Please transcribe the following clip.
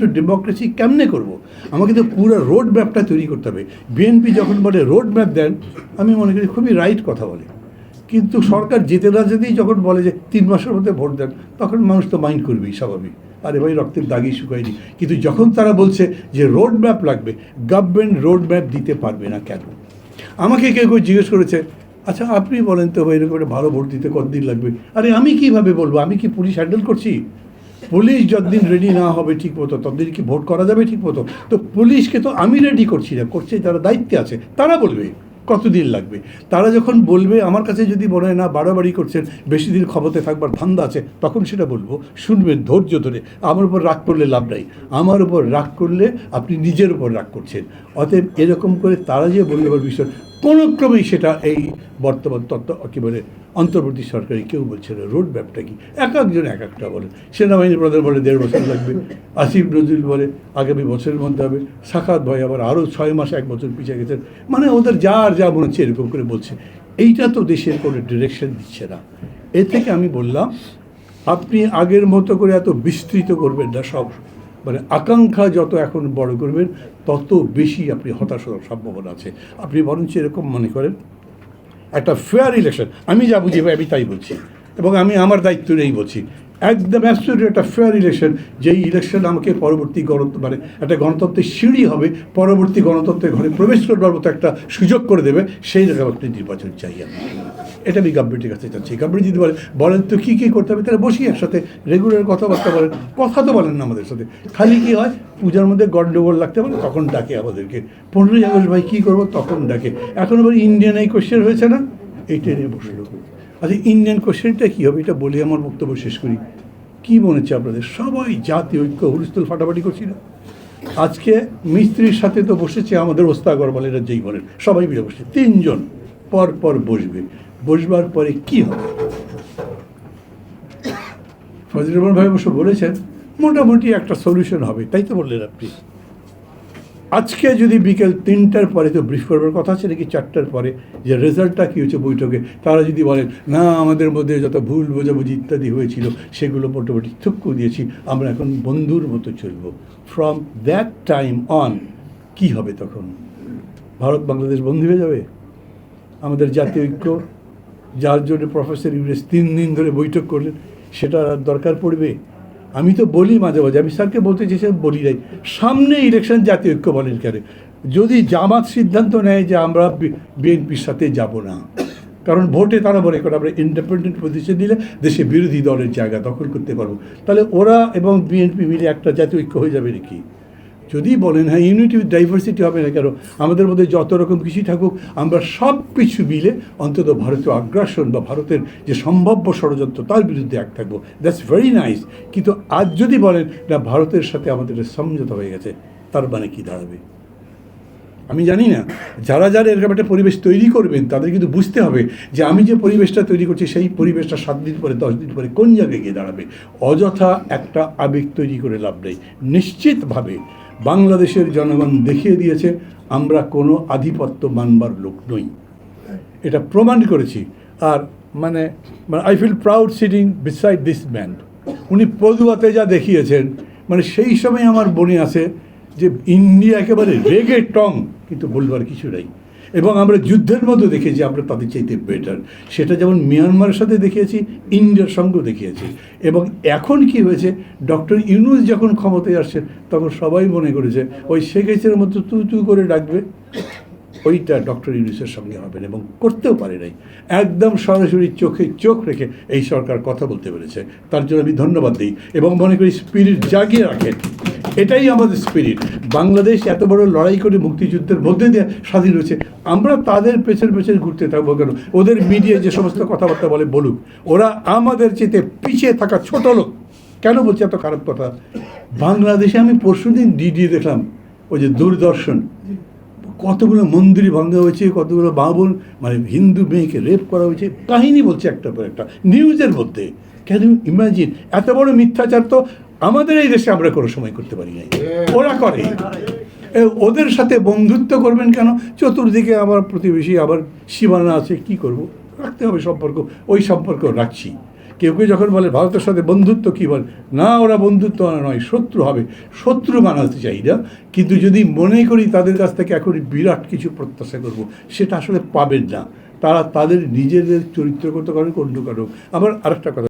Two democracy কেমনে করব? আমাকে তো পুরো রোড ম্যাপটা তৈরি করতে হবে। বিএনপি যখন বলে রোড ম্যাপ দেন, আমি মনে করি খুবই রাইট কথা বলে। কিন্তু সরকার যেতে না যেতেই যখন বলে যে তিন মাসের মধ্যে ভোট দেন, তখন মানুষ তো মাইন্ড করবেই স্বাভাবিক। আরে ভাই, রক্তের দাগি শুকায়নি। কিন্তু যখন তারা বলছে যে রোড ম্যাপ লাগবে গভর্নমেন্ট রোড ম্যাপ দিতে পারবে না কেন? আমাকে কেউ কেউ জিজ্ঞেস করেছে আচ্ছা আপনি বলেন তো এরকম একটা ভালো ভোট দিতে কতদিন লাগবে? আরে, আমি কীভাবে বলব? আমি কি পুলিশ হ্যান্ডেল করছি? পুলিশ যতদিন রেডি না হবে ঠিক মতো ততদিন কি ভোট করা যাবে ঠিক মতো তো পুলিশকে তো আমি রেডি করছি না, করছে যারা দায়িত্বে আছে, তারা বলবে কতদিন লাগবে? তারা যখন বলবে, আমার কাছে যদি মনে হয় না, বাড়াবাড়ি করছেন, বেশি দিন ক্ষমতায় থাকবার ধান্দা আছে, তখন সেটা বলব, শুনবেন ধৈর্য ধরে, আমার উপর রাগ করলে লাভ নাই। আমার উপর রাগ করলে আপনি নিজের উপর রাগ করছেন। অতএব এরকম করে তারা যে বললে বিষয় কোনো ক্রমেই সেটা এই বর্তমান তত্ত্ব কী বলে অন্তর্বর্তী সরকারি, কেউ বলছে না। রোড ম্যাপটা কি? এক একজন এক একটা বলে। সেনাবাহিনী প্রধান বলে দেড় বছর লাগবে। আসিফ নজরুল বলে আগামী বছরের মধ্যে হবে। সাখাত ভাই আবার আরও ছয় মাস, এক বছর পিছিয়ে গেছেন। মানে ওদের যা আর যা মনে হচ্ছে এরকম করে বলছে। এইটা তো দেশের কোনো ডিরেকশন দিচ্ছে না। এ থেকে আমি বললাম, আপনি আগের মতো করে এত বিস্তৃত করবেন না সব। মানে আকাঙ্ক্ষা যত এখন বড় করবেন, তত বেশি আপনি হতাশ হওয়ার সম্ভাবনা আছে। আপনি বরঞ্চ এরকম মনে করেন, একটা ফেয়ার ইলেকশন আমি যা বুঝি আমি তাই বলছি। এবং আমি আমার দায়িত্ব নিয়েই বলছি। একদম অ্যাবসলিউট একটা ফেয়ার ইলেকশন যেই ইলেকশন আমাকে পরবর্তী গণতন্ত্র মানে একটা গণতন্ত্রের সিঁড়ি হবে, পরবর্তী গণতন্ত্রের ঘরে প্রবেশ করবার মতো একটা সুযোগ করে দেবে, সেই একটি নির্বাচন চাই আমি এটা আমি গভর্নমেন্টের কাছে চাচ্ছি। গভর্নমেন্ট যদি বলে, বলেন তো কী কী করতে হবে, তাহলে বসি একসাথে রেগুলার কথাবার্তা বলেন, কথা তো বলেন না আমাদের সাথে। খালি কি হয়, পূজার মধ্যে গন্ডগোল লাগতে পারে, তখন ডাকে আমাদেরকে। পনেরোই আগস্ট ভাই কী করব, তখন ডাকে। এখন আবার ইন্ডিয়ান এই কোশ্চেন হয়েছে না? এইটা নিয়ে বসল আচ্ছা ইন্ডিয়ান কোশ্চেনটা কী হবে? এটা বলে আমার বক্তব্য শেষ করি। কী মনে হচ্ছে আপনাদের? সবাই জাতি, ঐক্য, হুলস্থুল, ফাটাফাটি করছিল। আজকে মিস্ত্রির সাথে তো বসেছে আমাদের ওস্তা গরবাল এরা যেই বলেন। সবাই মিলে বসছে। তিনজন পর পর বসবে। বসবার পরে কি হবে? ফজলুর ভাই অবশ্য বলেছেন, মোটামুটি একটা সলিউশন হবে। তাই তো বললেন আপনি। আজকে যদি বিকেল তিনটার পরে, তো ব্রিফ করবার কথা আছে নাকি চারটার পরে, যে রেজাল্টটা কী হচ্ছে বৈঠকে, তারা যদি বলেন, না, আমাদের মধ্যে যত ভুল বোঝাবুঝি ইত্যাদি হয়েছিল, সেগুলো মোটামুটি থুক্কু দিয়েছি, আমরা এখন বন্ধুর মতো চলব। ফ্রম দ্যাট টাইম অন কি হবে তখন? ভারত বাংলাদেশ বন্ধু হয়ে যাবে? আমাদের জাতীয় ঐক্য, যার জন্য প্রফেসর ইউরেস তিন দিন ধরে বৈঠক করলেন সেটা আর দরকার পড়বে? আমি তো বলি মাঝে মাঝে, আমি স্যারকে বলতে চেয়েছি বলি নাই। সামনে ইলেকশন জাতীয় ঐক্য বলেন কেন যদি জামাত সিদ্ধান্ত নেয় যে আমরা বিএনপির সাথে যাব না, কারণ ভোটে তারা বলে করে আমরা ইন্ডিপেন্ডেন্ট পজিশন দিলে দেশে বিরোধী দলের জায়গা দখল করতে পারব। তাহলে ওরা এবং বিএনপি মিলে একটা জাতীয় ঐক্য হয়ে যাবে নাকি? যদি বলেন হ্যাঁ ইউনিটি উইথ ডাইভার্সিটি হবে না কেন? আমাদের মধ্যে যত রকম কিছুই থাকুক, আমরা সব কিছু মিলে অন্তত ভারতীয় আগ্রাসন বা ভারতের যে সম্ভাব্য ষড়যন্ত্র, তার বিরুদ্ধে এক থাকব। দ্যাটস ভেরি নাইস কিন্তু আজ যদি বলেন, না, ভারতের সাথে আমাদের সমঝোতা হয়ে গেছে, তার মানে কি দাঁড়াবে? আমি জানি না। যারা যারা এরকম একটা পরিবেশ তৈরি করবেন, তাদের কিন্তু বুঝতে হবে যে আমি যে পরিবেশটা তৈরি করছি, সেই পরিবেশটা সাত দিন পরে, দশ দিন পরে কোন জায়গায় গিয়ে দাঁড়াবে? অযথা একটা আবেগ তৈরি করে লাভ নেই। নিশ্চিতভাবে বাংলাদেশের জনগণ দেখিয়ে দিয়েছে, আমরা কোনো আধিপত্য মানবার লোক নই। এটা প্রমাণ করেছি। আর মানে মানে I feel proud sitting beside this man উনি পদুয়াতে যা দেখিয়েছেন মানে সেই সময় আমার মনে আছে যে ইন্ডিয়া একেবারে রেগে টং কিন্তু বলবার কিছু নাই। এবং আমরা যুদ্ধের মধ্যে দেখেছি আমরা তাদের চাইতে বেটার সেটা যেমন মিয়ানমারের সাথে দেখিয়েছি ইন্ডিয়ার সঙ্গেও দেখিয়েছি। এবং এখন কি হয়েছে ডক্টর ইউনুস যখন ক্ষমতায় আসছে, তখন সবাই মনে করেছে, ওই শেখ হাসিনার মতো তু তু করে ডাকবে, ওইটা ডক্টর ইউনুসের সঙ্গে হবে না এবং করতেও পারে নাই। একদম সরাসরি চোখে চোখ রেখে এই সরকার কথা বলতে পেরেছে। তার জন্য আমি ধন্যবাদ দিই এবং মনে করি স্পিরিট জাগিয়ে রাখেন এটাই আমাদের স্পিরিট বাংলাদেশ এত বড় লড়াই করে মুক্তিযুদ্ধের মধ্যে দিয়ে স্বাধীন হয়েছে। আমরা তাদের পেছন পেছন ঘুরতে থাকব কেন? ওদের মিডিয়া যে সমস্ত কথাবার্তা বলে, বলুক। ওরা আমাদের চেতে পিছিয়ে থাকা ছোট লোক। কেন বলছে এত খারাপ কথা? বাংলাদেশে আমি পরশুদিন ডিডি দেখলাম, ওই যে দূরদর্শন। কতগুলো মন্দির ভাঙা হয়েছে, কতগুলো বাবুল মানে হিন্দু মেয়েকে রেপ করা হয়েছে। কাহিনী বলছে একটা পর একটা। নিউজের মধ্যে। ক্যান ইমাজিন এত বড় মিথ্যাচার তো আমাদের এই দেশে আমরা কোনো সময় করতে পারি নাই। ওরা করে। ওদের সাথে বন্ধুত্ব করবেন কেন? চতুর্দিকে আমার প্রতিবেশী আবার সীমানা আছে কি করব? রাখতে হবে সম্পর্ক ওই সম্পর্ক রাখছি। কেউ কেউ যখন বলে ভারতের সাথে বন্ধুত্ব কী বলে? না ওরা বন্ধুত্ব নয় শত্রু হবে। শত্রু বানাতে চাই না। কিন্তু যদি মনে করি তাদের কাছ থেকে এখন বিরাট কিছু প্রত্যাশা করব সেটা আসলে পাবেন না। তারা তাদের নিজেদের চরিত্রগত কারণে অন্য কারণ আবার আরেকটা কথা